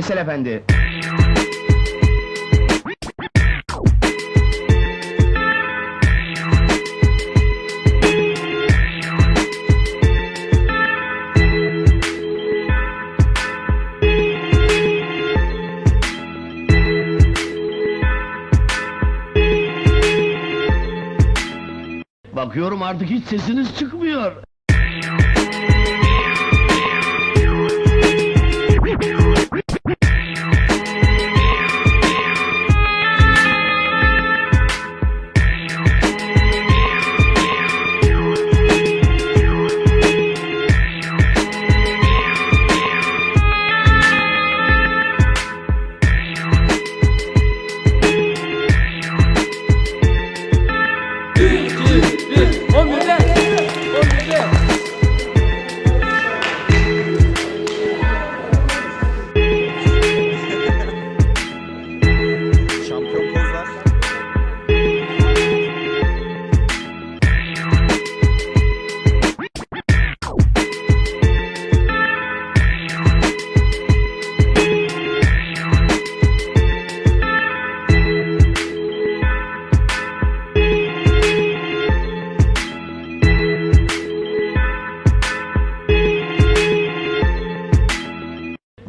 Veysel Efendi. Bakıyorum artık hiç sesiniz çıkmıyor.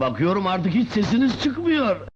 Bakıyorum artık hiç sesiniz çıkmıyor.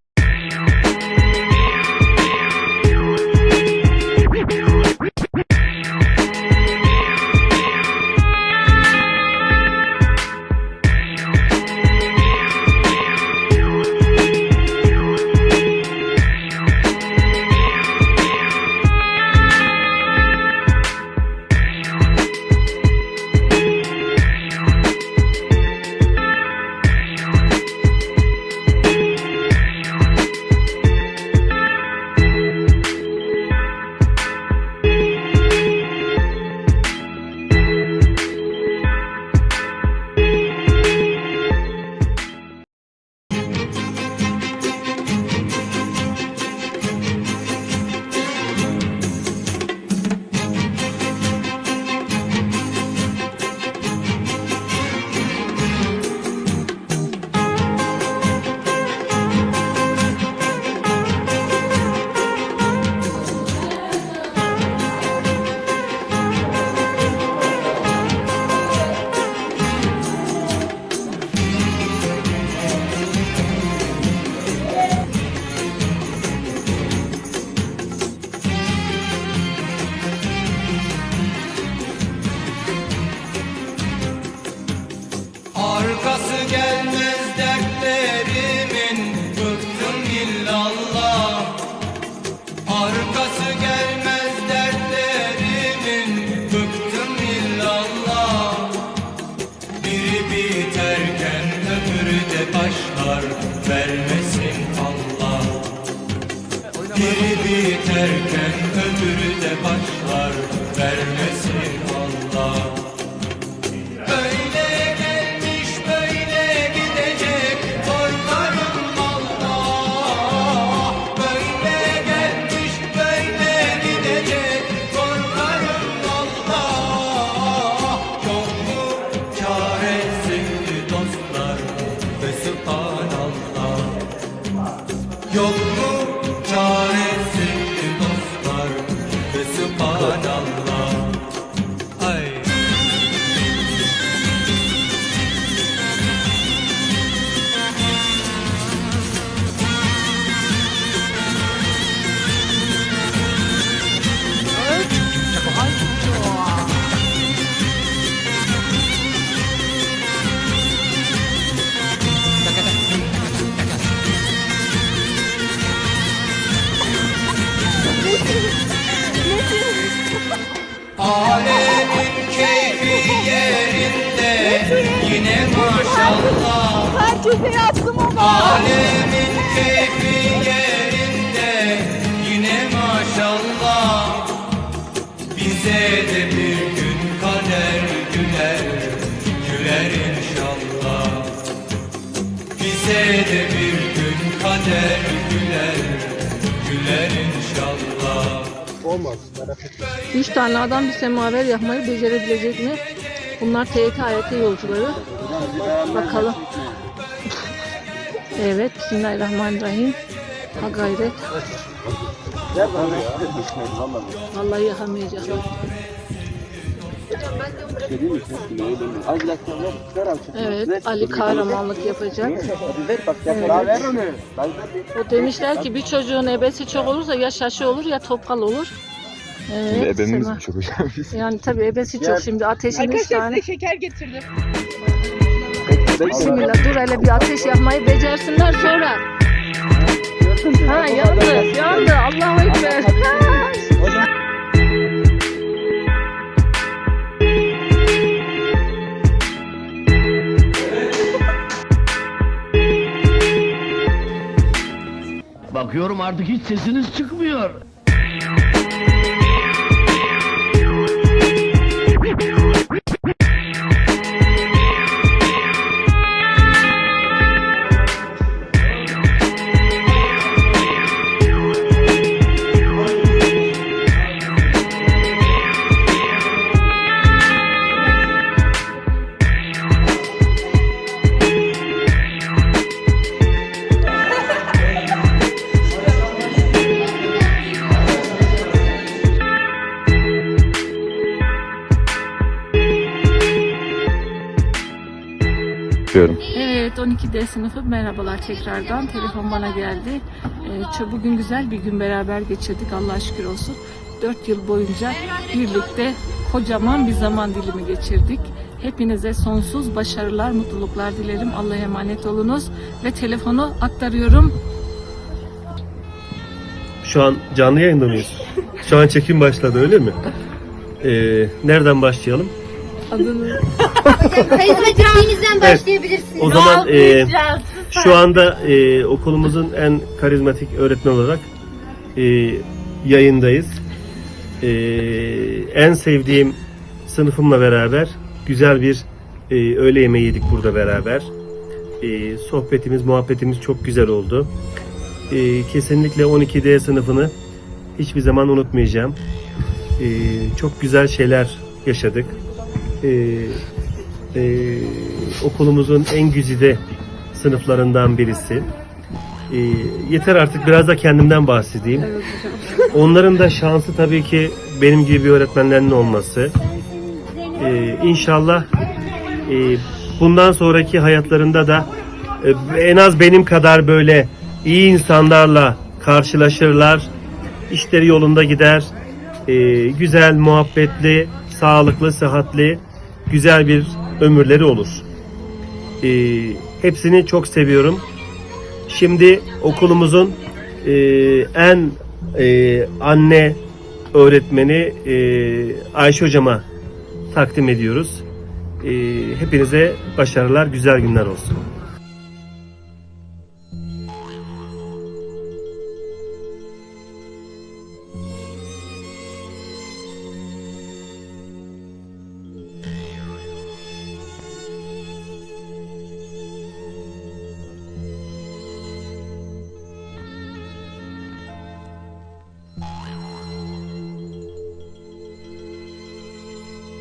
Biri biterken öbürü de başlar Herkese yaptım ama. Alemin keyfi yerinde yine maşallah Bize de bir gün kader güler güler inşallah Bize de bir gün kader güler güler inşallah Olmaz merak etme. Üç tane adam bir semaver yapmayı becerebilecek mi? Bunlar TYT AYT yolcuları. Bakalım. Evet, Bismillahirrahmanirrahim. Ha gayret. Vallahi yakamayacaklar. Evet, Ali kahramanlık yapacak. Evet. O demişler ki bir çocuğun ebesi çok olursa ya şaşı olur ya topal olur. Evet, Ebemiz mi çok hocam? Yani tabii ebesi çok şimdi ateşin üç tane. şeker getirdim. Bismillah dur hele bir ateş yapmayı becersinler sonra. Ha yandı yandı Allahu Ekber. Bakıyorum artık hiç sesiniz çıkmıyor. Diyorum. Evet 12D sınıfı merhabalar tekrardan. Telefon bana geldi. Ee, bugün güzel bir gün beraber geçirdik Allah'a şükür olsun. 4 yıl boyunca birlikte kocaman bir zaman dilimi geçirdik. Hepinize sonsuz başarılar, mutluluklar dilerim. Allah'a emanet olunuz. Ve telefonu aktarıyorum. Şu an canlı yayında mıyız? Şu an çekim başladı öyle mi? Ee, nereden başlayalım? Adını Karizmatiğinizden başlayabilirsiniz. O zaman e, şu anda e, okulumuzun en karizmatik öğretmen olarak e, yayındayız. E, en sevdiğim sınıfımla beraber güzel bir e, öğle yemeği yedik burada beraber. E, sohbetimiz, muhabbetimiz çok güzel oldu. E, kesinlikle 12D sınıfını hiçbir zaman unutmayacağım. E, çok güzel şeyler yaşadık. E, e, okulumuzun en güzide sınıflarından birisi. E, yeter artık biraz da kendimden bahsedeyim. Onların da şansı tabii ki benim gibi bir öğretmenlerin olması. E, inşallah e, bundan sonraki hayatlarında da e, en az benim kadar böyle iyi insanlarla karşılaşırlar. İşleri yolunda gider. E, güzel, muhabbetli, sağlıklı, sıhhatli, güzel bir ömürleri olur. E, hepsini çok seviyorum. Şimdi okulumuzun e, en e, anne öğretmeni e, Ayşe hocama takdim ediyoruz. E, hepinize başarılar, güzel günler olsun.